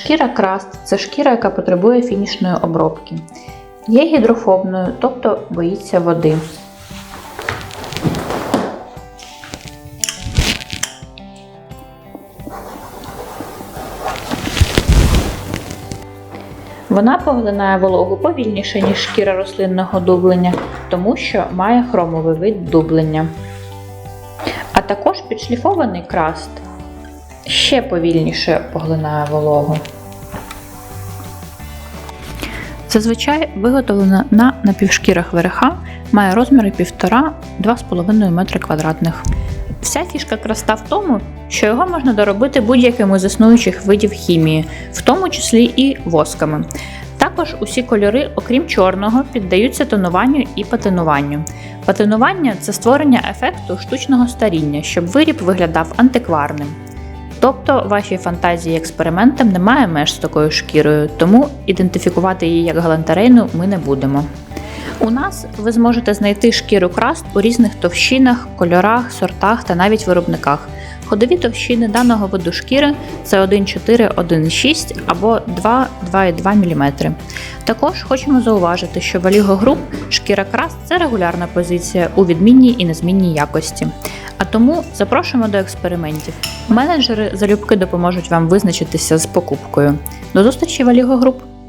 Шкіра краст це шкіра, яка потребує фінішної обробки. Є гідрофобною, тобто боїться води. Вона поглинає вологу повільніше, ніж шкіра рослинного дублення, тому що має хромовий вид дублення. А також підшліфований краст ще повільніше поглинає вологу. Зазвичай виготовлена на напівшкірах вереха, має розміри 1,5-2,5 метри квадратних. Вся фішка краста в тому, що його можна доробити будь-якими з існуючих видів хімії, в тому числі і восками. Також усі кольори, окрім чорного, піддаються тонуванню і патинуванню. Патинування це створення ефекту штучного старіння, щоб виріб виглядав антикварним. Тобто вашій фантазії експериментам немає меж з такою шкірою, тому ідентифікувати її як галантерейну ми не будемо. У нас ви зможете знайти шкіру краст у різних товщинах, кольорах, сортах та навіть виробниках. Ходові товщини даного виду шкіри це 1,4, 1,6 або 2-2,2 мм. Також хочемо зауважити, що в Aligo Group шкіра крас це регулярна позиція у відмінній і незмінній якості. А тому запрошуємо до експериментів. Менеджери залюбки допоможуть вам визначитися з покупкою. До зустрічі в Aligo Group!